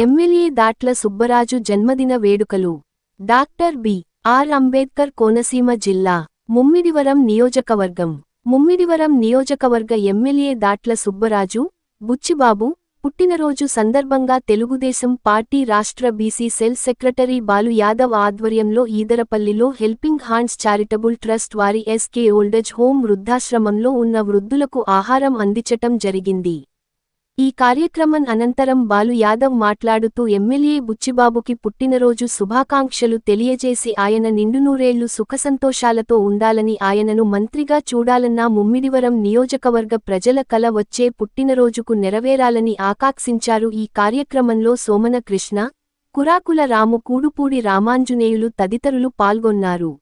MLA Datla Subbaraju జన్మదిన వేడుకలు. Doctor B. R. Ambedkar Konaseema జిల్లా ముమ్మిడివరం నియోజకవర్గం. ముమ్మిడివరం నియోజకవర్గ ఎమ్మెల్యే దాట్ల సుబ్బరాజు బుచ్చిబాబు పుట్టినరోజు సందర్భంగా తెలుగుదేశం పార్టీ రాష్ట్ర BC cell secretary Balu Yadav ఆధ్వర్యంలో ఈదరపల్లిలో హెల్పింగ్ హ్యాండ్స్ చారిటబుల్ ట్రస్ట్ వారి ఎస్కే ఓల్డేజ్ హోం వృద్ధాశ్రమంలో ఉన్న వృద్ధులకు ఆహారం అందించటం జరిగింది. ఈ కార్యక్రమం అనంతరం బాలు యాదవ్ మాట్లాడుతూ ఎమ్మెల్యే బుచ్చిబాబుకి పుట్టినరోజు శుభాకాంక్షలు తెలియజేసి ఆయన నిండునూరేళ్ళు సుఖసంతోషాలతో ఉండాలని ఆయనను మంత్రిగా చూడాలన్న ముమ్మిడివరం నియోజకవర్గ ప్రజల కల వచ్చే పుట్టినరోజుకు నెరవేరాలని ఆకాంక్షించారు. ఈ కార్యక్రమంలో సోమన కృష్ణ కురాకుల రాము కూడుపూడి రామాంజనేయులు తదితరులు పాల్గొన్నారు.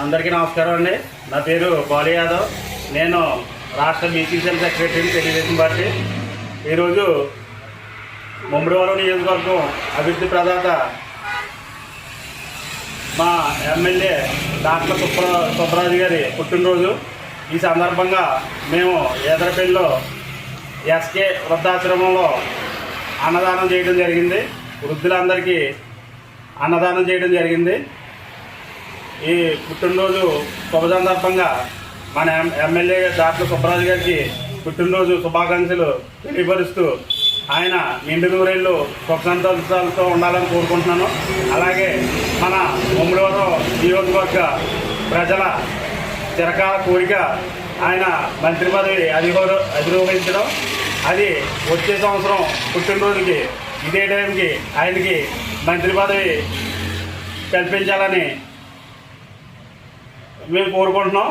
అందరికీ నమస్కారం అండి. నా పేరు బాలు యాదవ్. నేను రాష్ట్ర బీసీసీఎల్ సెక్రటరీని తెలుగుదేశం పార్టీ. ఈరోజు ముమ్మడివరం నియోజకవర్గం అభివృద్ధి ప్రదాత మా ఎమ్మెల్యే డాక్టర్ సుబ్బ సుబ్బరాజు గారి పుట్టినరోజు. ఈ సందర్భంగా మేము ఏదరపల్లిలో ఎస్కే వృద్ధాశ్రమంలో అన్నదానం చేయడం జరిగింది. వృద్ధులందరికీ అన్నదానం చేయడం జరిగింది. ఈ పుట్టినరోజు శుభ సందర్భంగా మన ఎం- ఎమ్మెల్యే డాక్టర్ సుబ్బరాజు గారికి పుట్టినరోజు శుభాకాంక్షలు తెలియపరుస్తూ ఆయన నిండు నూరేళ్ళు సుఖ సంతోషాలతో ఉండాలని కోరుకుంటున్నాను. అలాగే మన ముమ్మడివరం నియోజకవర్గ ప్రజల చిరకాల కోరిక ఆయన మంత్రి పదవి అధిగౌర అధిరోహించడం. అది వచ్చే సంవత్సరం పుట్టినరోజుకి ఇదే టైంకి ఆయనకి మంత్రి పదవి కల్పించాలని మేము కోరుకుంటున్నాం.